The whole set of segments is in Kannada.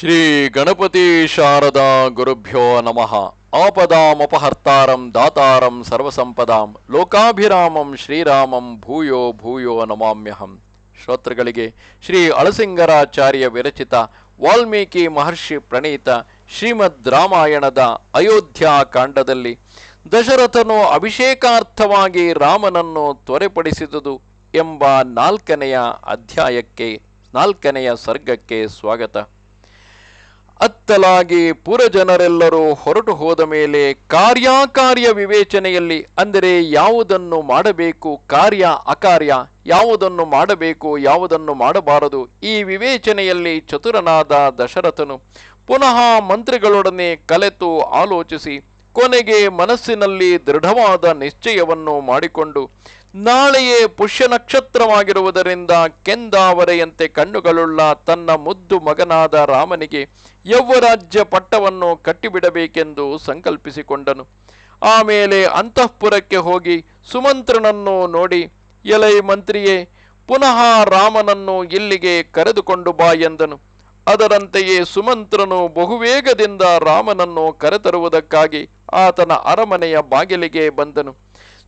ಶ್ರೀ ಗಣಪತಿ ಶಾರದಾ ಗುರುಭ್ಯೋ ನಮಃ. ಆಪದಾಮಪಹರ್ತಾರಂ ದಾತಾರಂ ಸರ್ವಸಂಪದಾಂ ಲೋಕಾಭಿರಾಮಂ ಶ್ರೀರಾಮಂ ಭೂಯೋ ಭೂಯೋ ನಮಾಮ್ಯಹಂ. ಶ್ರೋತೃಗಳಿಗೆ ಶ್ರೀ ಅಳಸಿಂಗರಾಚಾರ್ಯ ವಿರಚಿತ ವಾಲ್ಮೀಕಿ ಮಹರ್ಷಿ ಪ್ರಣೀತ ಶ್ರೀಮದ್ ರಾಮಾಯಣದ ಅಯೋಧ್ಯ ಕಾಂಡದಲ್ಲಿ ದಶರಥನು ಅಭಿಷೇಕಾರ್ಥವಾಗಿ ರಾಮನನ್ನು ತ್ವರೆಪಡಿಸಿದುದು ಎಂಬ ನಾಲ್ಕನೆಯ ಅಧ್ಯಾಯಕ್ಕೆ ನಾಲ್ಕನೆಯ ಸರ್ಗಕ್ಕೆ ಸ್ವಾಗತ. ಅತ್ತಲಾಗಿ ಪುರಜನರೆಲ್ಲರೂ ಹೊರಟು ಹೋದ ಮೇಲೆ ಕಾರ್ಯಾಕಾರ್ಯ ವಿವೇಚನೆಯಲ್ಲಿ ಅಂದರೆ ಯಾವುದನ್ನು ಮಾಡಬೇಕು, ಕಾರ್ಯ ಅಕಾರ್ಯ ಯಾವುದನ್ನು ಮಾಡಬೇಕು, ಯಾವುದನ್ನು ಮಾಡಬಾರದು, ಈ ವಿವೇಚನೆಯಲ್ಲಿ ಚತುರನಾದ ದಶರಥನು ಪುನಃ ಮಂತ್ರಿಗಳೊಡನೆ ಕಲೆತು ಆಲೋಚಿಸಿ ಕೊನೆಗೆ ಮನಸ್ಸಿನಲ್ಲಿ ದೃಢವಾದ ನಿಶ್ಚಯವನ್ನು ಮಾಡಿಕೊಂಡು ನಾಳೆಯೇ ಪುಷ್ಯ ನಕ್ಷತ್ರವಾಗಿರುವುದರಿಂದ ಕೆಂದಾವರೆಯಂತೆ ಕಣ್ಣುಗಳುಳ್ಳ ತನ್ನ ಮುದ್ದು ಮಗನಾದ ರಾಮನಿಗೆ ಯೌವರಾಜ್ಯ ಪಟ್ಟವನ್ನು ಕಟ್ಟಿಬಿಡಬೇಕೆಂದು ಸಂಕಲ್ಪಿಸಿಕೊಂಡನು. ಆಮೇಲೆ ಅಂತಃಪುರಕ್ಕೆ ಹೋಗಿ ಸುಮಂತ್ರನನ್ನು ನೋಡಿ, ಎಲೈ ಮಂತ್ರಿಯೇ, ಪುನಃ ರಾಮನನ್ನು ಇಲ್ಲಿಗೆ ಕರೆದುಕೊಂಡು ಬಾ ಎಂದನು. ಅದರಂತೆಯೇ ಸುಮಂತ್ರನು ಬಹುವೇಗದಿಂದ ರಾಮನನ್ನು ಕರೆತರುವುದಕ್ಕಾಗಿ ಆತನ ಅರಮನೆಯ ಬಾಗಿಲಿಗೆ ಬಂದನು.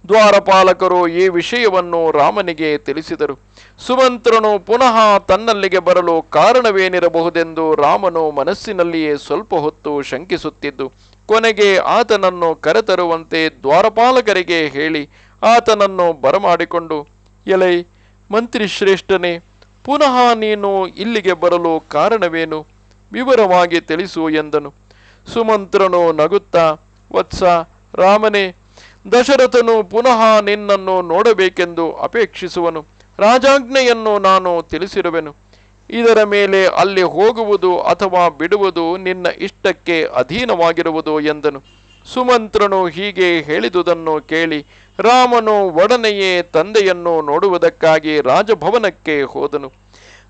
ದ್ವಾರಪಾಲಕರು ಈ ವಿಷಯವನ್ನು ರಾಮನಿಗೆ ತಿಳಿಸಿದರು. ಸುಮಂತ್ರನು ಪುನಃ ತನ್ನಲ್ಲಿಗೆ ಬರಲು ಕಾರಣವೇನಿರಬಹುದೆಂದು ರಾಮನು ಮನಸ್ಸಿನಲ್ಲಿಯೇ ಸ್ವಲ್ಪ ಹೊತ್ತು ಶಂಕಿಸುತ್ತಿದ್ದು, ಕೊನೆಗೆ ಆತನನ್ನು ಕರೆತರುವಂತೆ ದ್ವಾರಪಾಲಕರಿಗೆ ಹೇಳಿ ಆತನನ್ನು ಬರಮಾಡಿಕೊಂಡು, ಎಲೈ, ಮಂತ್ರಿ ಶ್ರೇಷ್ಠನೇ, ಪುನಃ ನೀನು ಇಲ್ಲಿಗೆ ಬರಲು ಕಾರಣವೇನು? ವಿವರವಾಗಿ ತಿಳಿಸು ಎಂದನು. ಸುಮಂತ್ರನು ನಗುತ್ತಾ ವತ್ಸ ರಾಮನೇ, ದಶರಥನು ಪುನಃ ನಿನ್ನನ್ನು ನೋಡಬೇಕೆಂದು ಅಪೇಕ್ಷಿಸುವನು. ರಾಜಾಜ್ಞೆಯನ್ನು ನಾನು ತಿಳಿಸಿರುವೆನು. ಇದರ ಮೇಲೆ ಅಲ್ಲಿ ಹೋಗುವುದು ಅಥವಾ ಬಿಡುವುದು ನಿನ್ನ ಇಷ್ಟಕ್ಕೆ ಅಧೀನವಾಗಿರುವುದು ಎಂದನು. ಸುಮಂತ್ರನು ಹೀಗೆ ಹೇಳಿದುದನ್ನು ಕೇಳಿ ರಾಮನು ಒಡನೆಯೇ ತಂದೆಯನ್ನು ನೋಡುವುದಕ್ಕಾಗಿ ರಾಜಭವನಕ್ಕೆ ಹೋದನು.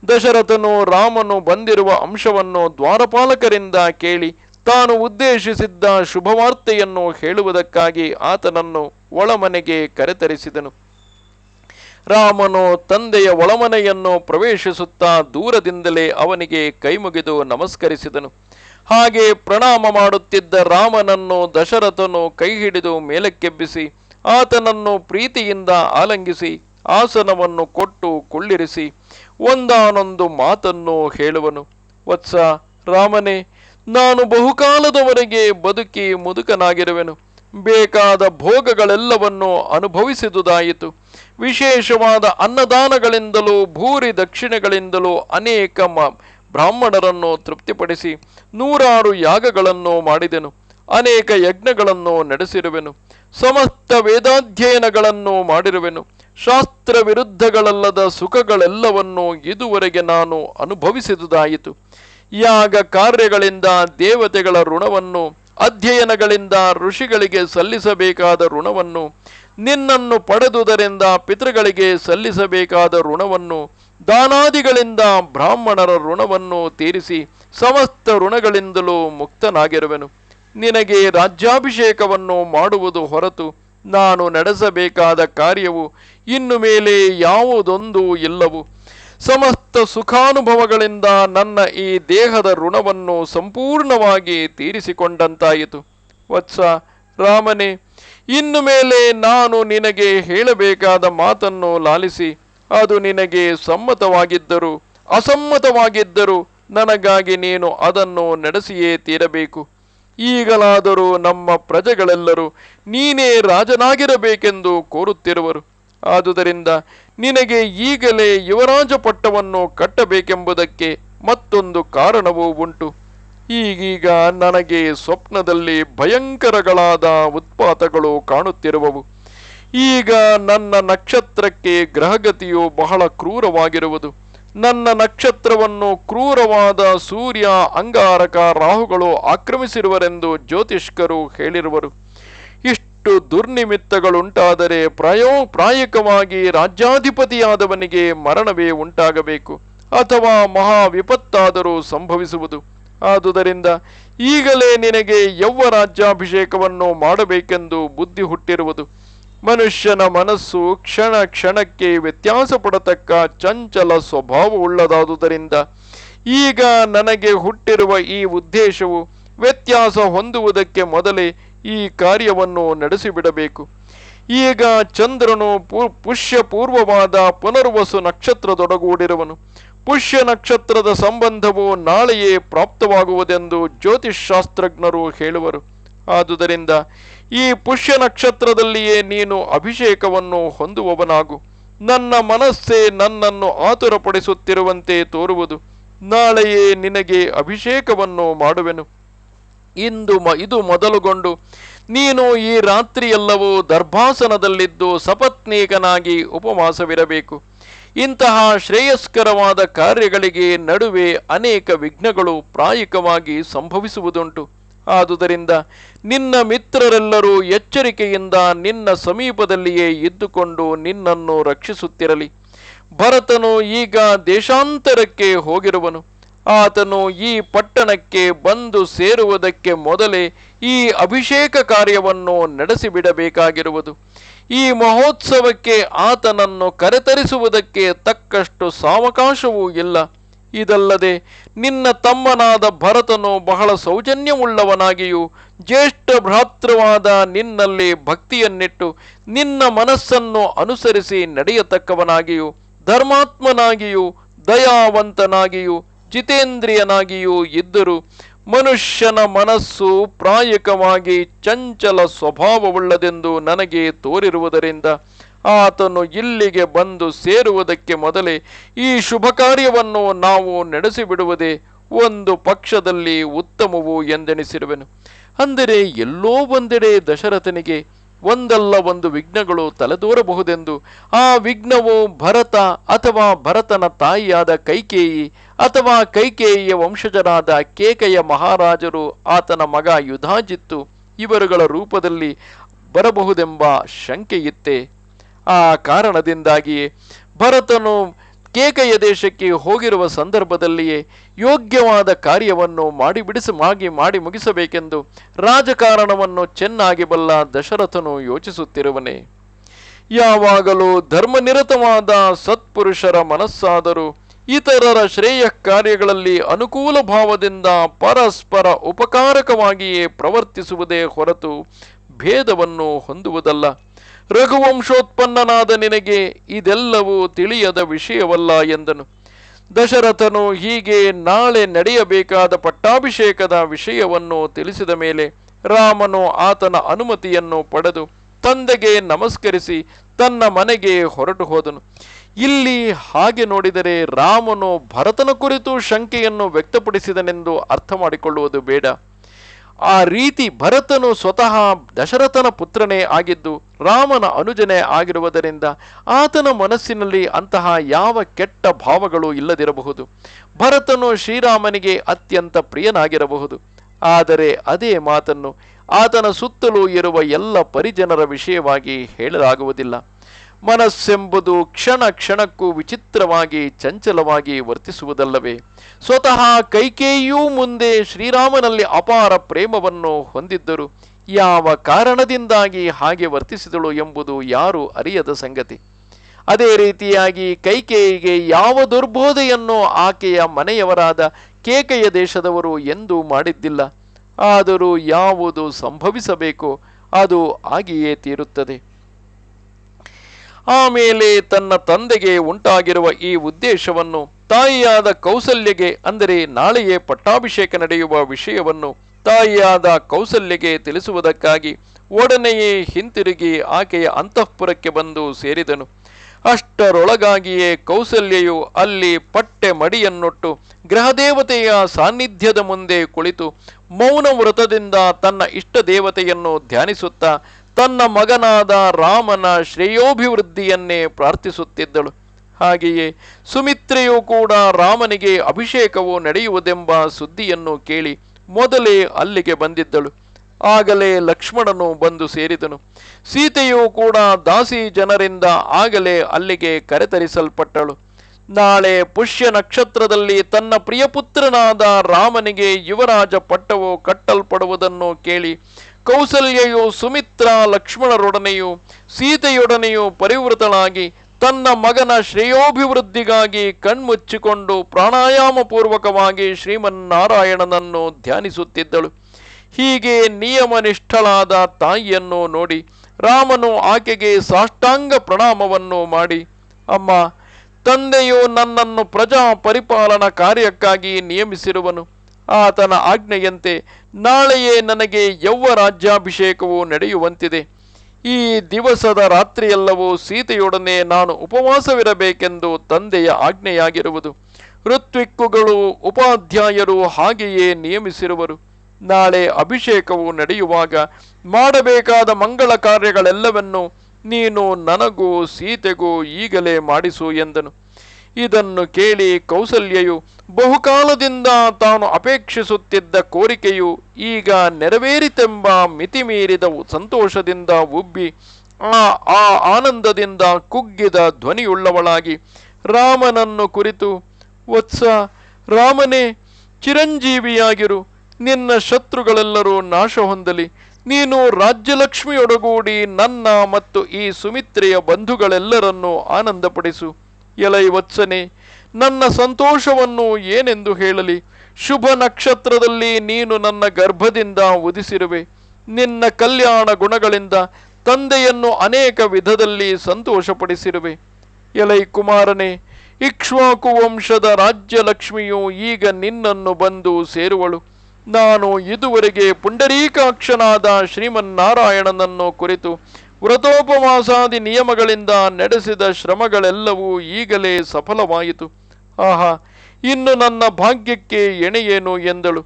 ದಶರಥನು ರಾಮನು ಬಂದಿರುವ ಅಂಶವನ್ನು ದ್ವಾರಪಾಲಕರಿಂದ ಕೇಳಿ ತಾನು ಉದ್ದೇಶಿಸಿದ್ದ ಶುಭವಾರ್ತೆಯನ್ನು ಹೇಳುವುದಕ್ಕಾಗಿ ಆತನನ್ನು ಒಳಮನೆಗೆ ಕರೆತರಿಸಿದನು. ರಾಮನು ತಂದೆಯ ಒಳಮನೆಯನ್ನು ಪ್ರವೇಶಿಸುತ್ತಾ ದೂರದಿಂದಲೇ ಅವನಿಗೆ ಕೈಮುಗಿದು ನಮಸ್ಕರಿಸಿದನು. ಹಾಗೆ ಪ್ರಣಾಮ ಮಾಡುತ್ತಿದ್ದ ರಾಮನನ್ನು ದಶರಥನು ಕೈ ಹಿಡಿದು ಮೇಲಕ್ಕೆಬ್ಬಿಸಿ ಆತನನ್ನು ಪ್ರೀತಿಯಿಂದ ಆಲಂಗಿಸಿ ಆಸನವನ್ನು ಕೊಟ್ಟು ಕುಳ್ಳಿರಿಸಿ ಒಂದಾನೊಂದು ಮಾತನ್ನು ಹೇಳುವನು. ವತ್ಸ ರಾಮನೇ ನಾನು ಬಹುಕಾಲದವರೆಗೆ ಬದುಕಿ ಮುದುಕನಾಗಿರುವೆನು. ಬೇಕಾದ ಭೋಗಗಳೆಲ್ಲವನ್ನು ಅನುಭವಿಸಿದುದಾಯಿತು. ವಿಶೇಷವಾದ ಅನ್ನದಾನಗಳಿಂದಲೂ, ಭೂರಿ ದಕ್ಷಿಣೆಗಳಿಂದಲೂ ಅನೇಕ ಬ್ರಾಹ್ಮಣರನ್ನು ತೃಪ್ತಿಪಡಿಸಿ ನೂರಾರು ಯಾಗಗಳನ್ನು ಮಾಡಿದೆನು. ಅನೇಕ ಯಜ್ಞಗಳನ್ನು ನಡೆಸಿರುವೆನು. ಸಮಸ್ತ ವೇದಾಧ್ಯಯನಗಳನ್ನು ಮಾಡಿರುವೆನು. ಶಾಸ್ತ್ರ ವಿರುದ್ಧಗಳಲ್ಲದ ಸುಖಗಳೆಲ್ಲವನ್ನು ಇದುವರೆಗೆ ನಾನು ಅನುಭವಿಸಿದುದಾಯಿತು. ಯಾಗ ಕಾರ್ಯಗಳಿಂದ ದೇವತೆಗಳ ಋಣವನ್ನು, ಅಧ್ಯಯನಗಳಿಂದ ಋಷಿಗಳಿಗೆ ಸಲ್ಲಿಸಬೇಕಾದ ಋಣವನ್ನು, ನಿನ್ನನ್ನು ಪಡೆದುದರಿಂದ ಪಿತೃಗಳಿಗೆ ಸಲ್ಲಿಸಬೇಕಾದ ಋಣವನ್ನು, ದಾನಾದಿಗಳಿಂದ ಬ್ರಾಹ್ಮಣರ ಋಣವನ್ನು ತೀರಿಸಿ ಸಮಸ್ತ ಋಣಗಳಿಂದಲೂ ಮುಕ್ತನಾಗಿರುವೆನು. ನಿನಗೆ ರಾಜ್ಯಾಭಿಷೇಕವನ್ನು ಮಾಡುವುದು ಹೊರತು ನಾನು ನಡೆಸಬೇಕಾದ ಕಾರ್ಯವು ಇನ್ನು ಮೇಲೆ ಯಾವುದೊಂದು ಇಲ್ಲವು. ಸಮಸ್ತ ಸುಖಾನುಭವಗಳಿಂದ ನನ್ನ ಈ ದೇಹದ ಋಣವನ್ನು ಸಂಪೂರ್ಣವಾಗಿ ತೀರಿಸಿಕೊಂಡಂತಾಯಿತು. ವತ್ಸ ರಾಮನೇ, ಇನ್ನು ಮೇಲೆ ನಾನು ನಿನಗೆ ಹೇಳಬೇಕಾದ ಮಾತನ್ನು ಲಾಲಿಸಿ, ಅದು ನಿನಗೆ ಸಮ್ಮತವಾಗಿದ್ದರೂ, ಅಸಮ್ಮತವಾಗಿದ್ದರೂ ನನಗಾಗಿ ನೀನು ಅದನ್ನು ನಡೆಸಿಯೇ ತೀರಬೇಕು. ಈಗಲಾದರೂ ನಮ್ಮ ಪ್ರಜೆಗಳೆಲ್ಲರೂ ನೀನೇ ರಾಜನಾಗಿರಬೇಕೆಂದು ಕೋರುತ್ತಿರುವರು. ಆದುದರಿಂದ ನಿನಗೆ ಈಗಲೇ ಯುವರಾಜ ಪಟ್ಟವನ್ನು ಕಟ್ಟಬೇಕೆಂಬುದಕ್ಕೆ ಮತ್ತೊಂದು ಕಾರಣವೂ ಉಂಟು. ಈಗೀಗ ನನಗೆ ಸ್ವಪ್ನದಲ್ಲಿ ಭಯಂಕರಗಳಾದ ಉತ್ಪಾತಗಳು ಕಾಣುತ್ತಿರುವವು. ಈಗ ನನ್ನ ನಕ್ಷತ್ರಕ್ಕೆ ಗ್ರಹಗತಿಯು ಬಹಳ ಕ್ರೂರವಾಗಿರುವುದು. ನನ್ನ ನಕ್ಷತ್ರವನ್ನು ಕ್ರೂರವಾದ ಸೂರ್ಯ, ಅಂಗಾರಕ, ರಾಹುಗಳು ಆಕ್ರಮಿಸಿರುವರೆಂದು ಜ್ಯೋತಿಷ್ಕರು ಹೇಳಿರುವರು. ಇಷ್ಟು ದುರ್ನಿಮಿತ್ತಗಳುಂಟಾದರೆ ಪ್ರಾಯೋ, ಪ್ರಾಯಿಕವಾಗಿ ರಾಜ್ಯಾಧಿಪತಿಯಾದವನಿಗೆ ಮರಣವೇ ಉಂಟಾಗಬೇಕು. ಅಥವಾ ಮಹಾ ವಿಪತ್ತಾದರೂ ಸಂಭವಿಸುವುದು. ಆದುದರಿಂದ ಈಗಲೇ ನಿನಗೆ ಯೌವ ರಾಜ್ಯಾಭಿಷೇಕವನ್ನು ಮಾಡಬೇಕೆಂದು ಬುದ್ಧಿ ಹುಟ್ಟಿರುವುದು. ಮನುಷ್ಯನ ಮನಸ್ಸು ಕ್ಷಣ ಕ್ಷಣಕ್ಕೆ ವ್ಯತ್ಯಾಸ ಪಡತಕ್ಕ ಚಂಚಲ ಸ್ವಭಾವವುಳ್ಳದಾದುದರಿಂದ ಈಗ ನನಗೆ ಹುಟ್ಟಿರುವ ಈ ಉದ್ದೇಶವು ವ್ಯತ್ಯಾಸ ಹೊಂದುವುದಕ್ಕೆ ಮೊದಲೇ ಈ ಕಾರ್ಯವನ್ನು ನಡೆಸಿಬಿಡಬೇಕು. ಈಗ ಚಂದ್ರನು ಪು- ಪುಷ್ಯ ಪೂರ್ವವಾದ ಪುನರ್ವಸು ನಕ್ಷತ್ರದೊಡಗೂಡಿರುವನು. ಪುಷ್ಯ ನಕ್ಷತ್ರದ ಸಂಬಂಧವು ನಾಳೆಯೇ ಪ್ರಾಪ್ತವಾಗುವುದೆಂದು ಜ್ಯೋತಿಷ್ಶಾಸ್ತ್ರಜ್ಞರು ಹೇಳುವರು. ಆದುದರಿಂದ ಈ ಪುಷ್ಯ ನಕ್ಷತ್ರದಲ್ಲಿಯೇ ನೀನು ಅಭಿಷೇಕವನ್ನು ಹೊಂದುವವನಾಗು. ನನ್ನ ಮನಸ್ಸೇ ನನ್ನನ್ನು ಆತುರಪಡಿಸುತ್ತಿರುವಂತೆ ತೋರುವುದು. ನಾಳೆಯೇ ನಿನಗೆ ಅಭಿಷೇಕವನ್ನು ಮಾಡುವೆನು. ಇಂದು ಇದು ಮೊದಲುಗೊಂಡು. ನೀನು ಈ ರಾತ್ರಿಯೆಲ್ಲವೂ ದರ್ಭಾಸನದಲ್ಲಿದ್ದು ಸಪತ್ನೀಕನಾಗಿ ಉಪವಾಸವಿರಬೇಕು. ಇಂತಹ ಶ್ರೇಯಸ್ಕರವಾದ ಕಾರ್ಯಗಳಿಗೆ ನಡುವೆ ಅನೇಕ ವಿಘ್ನಗಳು ಪ್ರಾಯಿಕವಾಗಿ ಸಂಭವಿಸುವುದುಂಟು. ಆದುದರಿಂದ ನಿನ್ನ ಮಿತ್ರರೆಲ್ಲರೂ ಎಚ್ಚರಿಕೆಯಿಂದ ನಿನ್ನ ಸಮೀಪದಲ್ಲಿಯೇ ಇದ್ದುಕೊಂಡು ನಿನ್ನನ್ನು ರಕ್ಷಿಸುತ್ತಿರಲಿ. ಭರತನು ಈಗ ದೇಶಾಂತರಕ್ಕೆ ಹೋಗಿರುವನು. ಆತನು ಈ ಪಟ್ಟಣಕ್ಕೆ ಬಂದು ಸೇರುವುದಕ್ಕೆ ಮೊದಲೇ ಈ ಅಭಿಷೇಕ ಕಾರ್ಯವನ್ನು ನಡೆಸಿಬಿಡಬೇಕಾಗಿರುವುದು. ಈ ಮಹೋತ್ಸವಕ್ಕೆ ಆತನನ್ನು ಕರೆತರಿಸುವುದಕ್ಕೆ ತಕ್ಕಷ್ಟು ಸಾವಕಾಶವೂ ಇಲ್ಲ. ಇದಲ್ಲದೆ ನಿನ್ನ ತಮ್ಮನಾದ ಭರತನು ಬಹಳ ಸೌಜನ್ಯವುಳ್ಳವನಾಗಿಯೂ ಜ್ಯೇಷ್ಠ ಭ್ರಾತೃವಾದ ನಿನ್ನಲ್ಲಿ ಭಕ್ತಿಯನ್ನಿಟ್ಟು ನಿನ್ನ ಮನಸ್ಸನ್ನು ಅನುಸರಿಸಿ ನಡೆಯತಕ್ಕವನಾಗಿಯೂ ಧರ್ಮಾತ್ಮನಾಗಿಯೂ ದಯಾವಂತನಾಗಿಯೂ ಜಿತೇಂದ್ರಿಯನಾಗಿಯೂ ಇದ್ದರೂ ಮನುಷ್ಯನ ಮನಸ್ಸು ಪ್ರಾಯಕವಾಗಿ ಚಂಚಲ ಸ್ವಭಾವವುಳ್ಳದೆಂದು ನನಗೆ ತೋರಿರುವುದರಿಂದ ಆತನು ಇಲ್ಲಿಗೆ ಬಂದು ಸೇರುವುದಕ್ಕೆ ಮೊದಲೇ ಈ ಶುಭ ಕಾರ್ಯವನ್ನು ನಾವು ನಡೆಸಿಬಿಡುವುದೇ ಒಂದು ಪಕ್ಷದಲ್ಲಿ ಉತ್ತಮವು ಎಂದೆನಿಸಿರುವೆನು. ಅಂದರೆ ಎಲ್ಲೋ ಒಂದೆಡೆ ದಶರಥನಿಗೆ ಒಂದಲ್ಲ ಒಂದು ವಿಘ್ನಗಳು ತಲೆದೋರಬಹುದೆಂದು ಆ ವಿಘ್ನವು ಭರತ ಅಥವಾ ಭರತನ ತಾಯಿಯಾದ ಕೈಕೇಯಿ ಅಥವಾ ಕೈಕೇಯಿಯ ವಂಶಜರಾದ ಕೇಕೆಯ ಮಹಾರಾಜರು ಆತನ ಮಗ ಯುಧಾಜಿತ್ತು ಇವರುಗಳ ರೂಪದಲ್ಲಿ ಬರಬಹುದೆಂಬ ಶಂಕೆಯಿತ್ತೆ. ಆ ಕಾರಣದಿಂದಾಗಿಯೇ ಭರತನು ಕೇಕೆಯ ದೇಶಕ್ಕೆ ಹೋಗಿರುವ ಸಂದರ್ಭದಲ್ಲಿಯೇ ಯೋಗ್ಯವಾದ ಕಾರ್ಯವನ್ನು ಮಾಡಿ ಬಿಡಿಸಿ ಮಾಗಿ ಮಾಡಿ ಮುಗಿಸಬೇಕೆಂದು ರಾಜಕಾರಣವನ್ನು ಚೆನ್ನಾಗಿ ಬಲ್ಲ ದಶರಥನು ಯೋಚಿಸುತ್ತಿರುವನೇ. ಯಾವಾಗಲೂ ಧರ್ಮನಿರತವಾದ ಸತ್ಪುರುಷರ ಮನಸ್ಸಾದರೂ ಇತರರ ಶ್ರೇಯ ಕಾರ್ಯಗಳಲ್ಲಿ ಅನುಕೂಲ ಭಾವದಿಂದ ಪರಸ್ಪರ ಉಪಕಾರಕವಾಗಿಯೇ ಪ್ರವರ್ತಿಸುವುದೇ ಹೊರತು ಭೇದವನ್ನು ಹೊಂದುವುದಲ್ಲ. ರಘುವಂಶೋತ್ಪನ್ನನಾದ ನಿನಗೆ ಇದೆಲ್ಲವೂ ತಿಳಿಯದ ವಿಷಯವಲ್ಲ ಎಂದನು. ದಶರಥನು ಹೀಗೆ ನಾಳೆ ನಡೆಯಬೇಕಾದ ಪಟ್ಟಾಭಿಷೇಕದ ವಿಷಯವನ್ನು ತಿಳಿಸಿದ ಮೇಲೆ ರಾಮನು ಆತನ ಅನುಮತಿಯನ್ನು ಪಡೆದು ತಂದೆಗೆ ನಮಸ್ಕರಿಸಿ ತನ್ನ ಮನೆಗೆ ಹೊರಟು ಹೋದನು. ಇಲ್ಲಿ ಹಾಗೆ ನೋಡಿದರೆ ರಾಮನು ಭರತನ ಕುರಿತು ಶಂಕೆಯನ್ನು ವ್ಯಕ್ತಪಡಿಸಿದನೆಂದು ಅರ್ಥ ಮಾಡಿಕೊಳ್ಳುವುದು ಬೇಡ. ಆ ರೀತಿ ಭರತನು ಸ್ವತಃ ದಶರಥನ ಪುತ್ರನೇ ಆಗಿದ್ದು ರಾಮನ ಅನುಜನೇ ಆಗಿರುವುದರಿಂದ ಆತನ ಮನಸ್ಸಿನಲ್ಲಿ ಅಂತಹ ಯಾವ ಕೆಟ್ಟ ಭಾವಗಳು ಇಲ್ಲದಿರಬಹುದು. ಭರತನು ಶ್ರೀರಾಮನಿಗೆ ಅತ್ಯಂತ ಪ್ರಿಯನಾಗಿರಬಹುದು. ಆದರೆ ಅದೇ ಮಾತನ್ನು ಆತನ ಸುತ್ತಲೂ ಇರುವ ಎಲ್ಲ ಪರಿಜನರ ವಿಷಯವಾಗಿ ಹೇಳಲಾಗುವುದಿಲ್ಲ. ಮನಸ್ಸೆಂಬುದು ಕ್ಷಣ ಕ್ಷಣಕ್ಕೂ ವಿಚಿತ್ರವಾಗಿ, ಚಂಚಲವಾಗಿ ವರ್ತಿಸುವುದಲ್ಲವೇ? ಸ್ವತಃ ಕೈಕೇಯಿಯೂ ಮುಂದೆ ಶ್ರೀರಾಮನಲ್ಲಿ ಅಪಾರ ಪ್ರೇಮವನ್ನು ಹೊಂದಿದ್ದರು. ಯಾವ ಕಾರಣದಿಂದಾಗಿ ಹಾಗೆ ವರ್ತಿಸಿದಳು ಎಂಬುದು ಯಾರೂ ಅರಿಯದ ಸಂಗತಿ. ಅದೇ ರೀತಿಯಾಗಿ ಕೈಕೇಯಿಗೆ ಯಾವ ದುರ್ಬೋಧೆಯನ್ನು ಆಕೆಯ ಮನೆಯವರಾದ ಕೇಕೆಯ ದೇಶದವರು ಎಂದೂ ಮಾಡಿದ್ದಿಲ್ಲ. ಆದರೂ ಯಾವುದು ಸಂಭವಿಸಬೇಕು ಅದು ಆಗಿಯೇ ತೀರುತ್ತದೆ. ಆಮೇಲೆ ತನ್ನ ತಂದೆಗೆ ಉಂಟಾಗಿರುವ ಈ ಉದ್ದೇಶವನ್ನು ತಾಯಿಯಾದ ಕೌಸಲ್ಯಗೆ, ಅಂದರೆ ನಾಳೆಯೇ ಪಟ್ಟಾಭಿಷೇಕ ನಡೆಯುವ ವಿಷಯವನ್ನು ತಾಯಿಯಾದ ಕೌಸಲ್ಯಗೆ ತಿಳಿಸುವುದಕ್ಕಾಗಿ ಒಡನೆಯೇ ಹಿಂತಿರುಗಿ ಆಕೆಯ ಅಂತಃಪುರಕ್ಕೆ ಬಂದು ಸೇರಿದನು. ಅಷ್ಟರೊಳಗಾಗಿಯೇ ಕೌಸಲ್ಯೆಯು ಅಲ್ಲಿ ಪಟ್ಟೆ ಮಡಿಯನ್ನೊಟ್ಟು ಗೃಹದೇವತೆಯ ಸಾನ್ನಿಧ್ಯದ ಮುಂದೆ ಕುಳಿತು ಮೌನ ವ್ರತದಿಂದ ತನ್ನ ಇಷ್ಟ ದೇವತೆಯನ್ನು ಧ್ಯಾನಿಸುತ್ತಾ ತನ್ನ ಮಗನಾದ ರಾಮನ ಶ್ರೇಯೋಭಿವೃದ್ಧಿಯನ್ನೇ ಪ್ರಾರ್ಥಿಸುತ್ತಿದ್ದಳು. ಹಾಗೆಯೇ ಸುಮಿತ್ರೆಯೂ ಕೂಡ ರಾಮನಿಗೆ ಅಭಿಷೇಕವು ನಡೆಯುವುದೆಂಬ ಸುದ್ದಿಯನ್ನು ಕೇಳಿ ಮೊದಲೇ ಅಲ್ಲಿಗೆ ಬಂದಿದ್ದಳು. ಆಗಲೇ ಲಕ್ಷ್ಮಣನು ಬಂದು ಸೇರಿದನು. ಸೀತೆಯೂ ಕೂಡ ದಾಸಿ ಜನರಿಂದ ಆಗಲೇ ಅಲ್ಲಿಗೆ ಕರೆತರಿಸಲ್ಪಟ್ಟಳು. ನಾಳೆ ಪುಷ್ಯ ನಕ್ಷತ್ರದಲ್ಲಿ ತನ್ನ ಪ್ರಿಯಪುತ್ರನಾದ ರಾಮನಿಗೆ ಯುವರಾಜ ಪಟ್ಟವು ಕಟ್ಟಲ್ಪಡುವುದನ್ನು ಕೇಳಿ ಕೌಸಲ್ಯೆಯು ಸುಮಿತ್ರ ಲಕ್ಷ್ಮಣರೊಡನೆಯು ಸೀತೆಯೊಡನೆಯು ಪರಿವೃತಳಾಗಿ ತನ್ನ ಮಗನ ಶ್ರೇಯೋಭಿವೃದ್ಧಿಗಾಗಿ ಕಣ್ಮುಚ್ಚಿಕೊಂಡು ಪ್ರಾಣಾಯಾಮ ಪೂರ್ವಕವಾಗಿ ಶ್ರೀಮನ್ನಾರಾಯಣನನ್ನು ಧ್ಯಾನಿಸುತ್ತಿದ್ದಳು. ಹೀಗೆ ನಿಯಮನಿಷ್ಠಳಾದ ತಾಯಿಯನ್ನು ನೋಡಿ ರಾಮನು ಆಕೆಗೆ ಸಾಷ್ಟಾಂಗ ಪ್ರಣಾಮವನ್ನು ಮಾಡಿ, ಅಮ್ಮ, ತಂದೆಯು ನನ್ನನ್ನು ಪ್ರಜಾ ಪರಿಪಾಲನಾ ಕಾರ್ಯಕ್ಕಾಗಿ ನಿಯಮಿಸಿರುವನು. ಆತನ ಆಜ್ಞೆಯಂತೆ ನಾಳೆಯೇ ನನಗೆ ಯೌವ ರಾಜ್ಯಾಭಿಷೇಕವು ನಡೆಯುವಂತಿದೆ. ಈ ದಿವಸದ ರಾತ್ರಿಯೆಲ್ಲವೂ ಸೀತೆಯೊಡನೆ ನಾನು ಉಪವಾಸವಿರಬೇಕೆಂದು ತಂದೆಯ ಆಜ್ಞೆಯಾಗಿರುವುದು. ಋತ್ವಿಕ್ಕುಗಳು, ಉಪಾಧ್ಯಾಯರು ಹಾಗೆಯೇ ನಿಯಮಿಸಿರುವರು. ನಾಳೆ ಅಭಿಷೇಕವು ನಡೆಯುವಾಗ ಮಾಡಬೇಕಾದ ಮಂಗಳ ಕಾರ್ಯಗಳೆಲ್ಲವನ್ನು ನೀನು ನನಗೂ ಸೀತೆಗೂ ಈಗಲೇ ಮಾಡಿಸು ಎಂದನು. ಇದನ್ನು ಕೇಳಿ ಕೌಸಲ್ಯೆಯು ಬಹುಕಾಲದಿಂದ ತಾನು ಅಪೇಕ್ಷಿಸುತ್ತಿದ್ದ ಕೋರಿಕೆಯು ಈಗ ನೆರವೇರಿತೆಂಬ ಮಿತಿಮೀರಿದ ಸಂತೋಷದಿಂದ ಉಬ್ಬಿ ಆ ಆ ಆನಂದದಿಂದ ಕುಗ್ಗಿದ ಧ್ವನಿಯುಳ್ಳವಳಾಗಿ ರಾಮನನ್ನು ಕುರಿತು, ವತ್ಸ, ರಾಮನೇ, ಚಿರಂಜೀವಿಯಾಗಿರು. ನಿನ್ನ ಶತ್ರುಗಳೆಲ್ಲರೂ ನಾಶ ಹೊಂದಲಿ. ನೀನು ರಾಜ್ಯಲಕ್ಷ್ಮಿಯೊಡಗೂಡಿ ನನ್ನ ಮತ್ತು ಈ ಸುಮಿತ್ರೆಯ ಬಂಧುಗಳೆಲ್ಲರನ್ನೂ ಆನಂದಪಡಿಸು. ಎಲೈ ವತ್ಸನೆ, ನನ್ನ ಸಂತೋಷವನ್ನು ಏನೆಂದು ಹೇಳಲಿ? ಶುಭ ನಕ್ಷತ್ರದಲ್ಲಿ ನೀನು ನನ್ನ ಗರ್ಭದಿಂದ ಉದಿಸಿರುವೆ. ನಿನ್ನ ಕಲ್ಯಾಣ ಗುಣಗಳಿಂದ ತಂದೆಯನ್ನು ಅನೇಕ ವಿಧದಲ್ಲಿ ಸಂತೋಷಪಡಿಸಿರುವೆ. ಎಲೈ ಕುಮಾರನೇ, ಇಕ್ಷ್ವಾಕು ವಂಶದ ರಾಜ್ಯಲಕ್ಷ್ಮಿಯು ಈಗ ನಿನ್ನನ್ನು ಬಂದು ಸೇರುವಳು. ನಾನು ಇದುವರೆಗೆ ಪುಂಡರೀಕಾಕ್ಷನಾದ ಶ್ರೀಮನ್ನಾರಾಯಣನನ್ನು ಕುರಿತು ವ್ರತೋಪವಾಸಾದಿ ನಿಯಮಗಳಿಂದ ನಡೆಸಿದ ಶ್ರಮಗಳೆಲ್ಲವೂ ಈಗಲೇ ಸಫಲವಾಯಿತು. ಆಹಾ, ಇನ್ನು ನನ್ನ ಭಾಗ್ಯಕ್ಕೆ ಎಣೆಯೇನು ಎಂದಳು.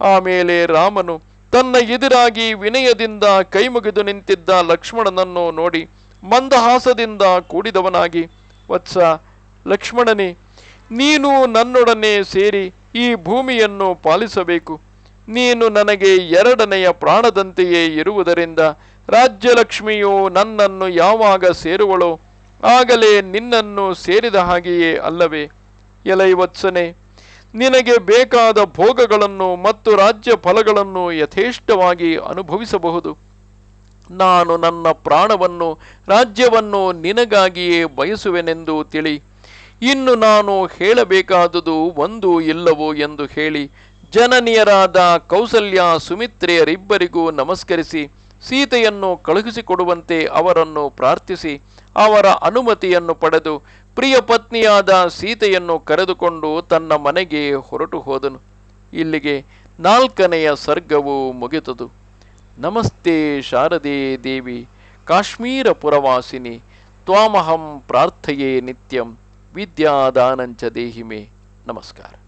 ಆಮೇಲೆ ರಾಮನು ತನ್ನ ಎದುರಾಗಿ ವಿನಯದಿಂದ ಕೈಮುಗಿದು ನಿಂತಿದ್ದ ಲಕ್ಷ್ಮಣನನ್ನು ನೋಡಿ ಮಂದಹಾಸದಿಂದ ಕೂಡಿದವನಾಗಿ, ವತ್ಸ ಲಕ್ಷ್ಮಣನೇ, ನೀನು ನನ್ನೊಡನೆ ಸೇರಿ ಈ ಭೂಮಿಯನ್ನು ಪಾಲಿಸಬೇಕು. ನೀನು ನನಗೆ ಎರಡನೆಯ ಪ್ರಾಣದಂತೆಯೇ ಇರುವುದರಿಂದ ರಾಜ್ಯಲಕ್ಷ್ಮಿಯು ನನ್ನನ್ನು ಯಾವಾಗ ಸೇರುವಳೋ? ಆಗಲೇ ನಿನ್ನನ್ನು ಸೇರಿದ ಹಾಗೆಯೇ ಅಲ್ಲವೇ? ಎಲೈ ವತ್ಸನೆ, ನಿನಗೆ ಬೇಕಾದ ಭೋಗಗಳನ್ನು ಮತ್ತು ರಾಜ್ಯ ಫಲಗಳನ್ನು ಯಥೇಷ್ಟವಾಗಿ ಅನುಭವಿಸಬಹುದು. ನಾನು ನನ್ನ ಪ್ರಾಣವನ್ನು, ರಾಜ್ಯವನ್ನು ನಿನಗಾಗಿಯೇ ಬಯಸುವೆನೆಂದು ತಿಳಿ. ಇನ್ನು ನಾನು ಹೇಳಬೇಕಾದುದು ಒಂದು ಇಲ್ಲವೋ ಎಂದು ಹೇಳಿ. ಜನನಿಯರಾದ ಕೌಸಲ್ಯ ಸುಮಿತ್ರೆಯರಿಬ್ಬರಿಗೂ ನಮಸ್ಕರಿಸಿ. ಸೀತೆಯನ್ನು ಕಳುಹಿಸಿಕೊಡುವಂತೆ ಅವರನ್ನು ಪ್ರಾರ್ಥಿಸಿ ಅವರ ಅನುಮತಿಯನ್ನು ಪಡೆದು ಪ್ರಿಯ ಪತ್ನಿಯಾದ ಸೀತೆಯನ್ನು ಕರೆದುಕೊಂಡು ತನ್ನ ಮನೆಗೆ ಹೊರಟು ಹೋದನು. ಇಲ್ಲಿಗೆ ನಾಲ್ಕನೆಯ ಸರ್ಗವು ಮುಗಿತದು ನಮಸ್ತೆ ಶಾರದೆ ದೇವಿ, ಕಾಶ್ಮೀರ ಪುರವಾಸಿನಿ, ತ್ವಾಮಹಂ ಪ್ರಾರ್ಥಯೇ ನಿತ್ಯಂ, ವಿದ್ಯಾದಾನಂಚ ದೇಹಿಮೆ. ನಮಸ್ಕಾರ.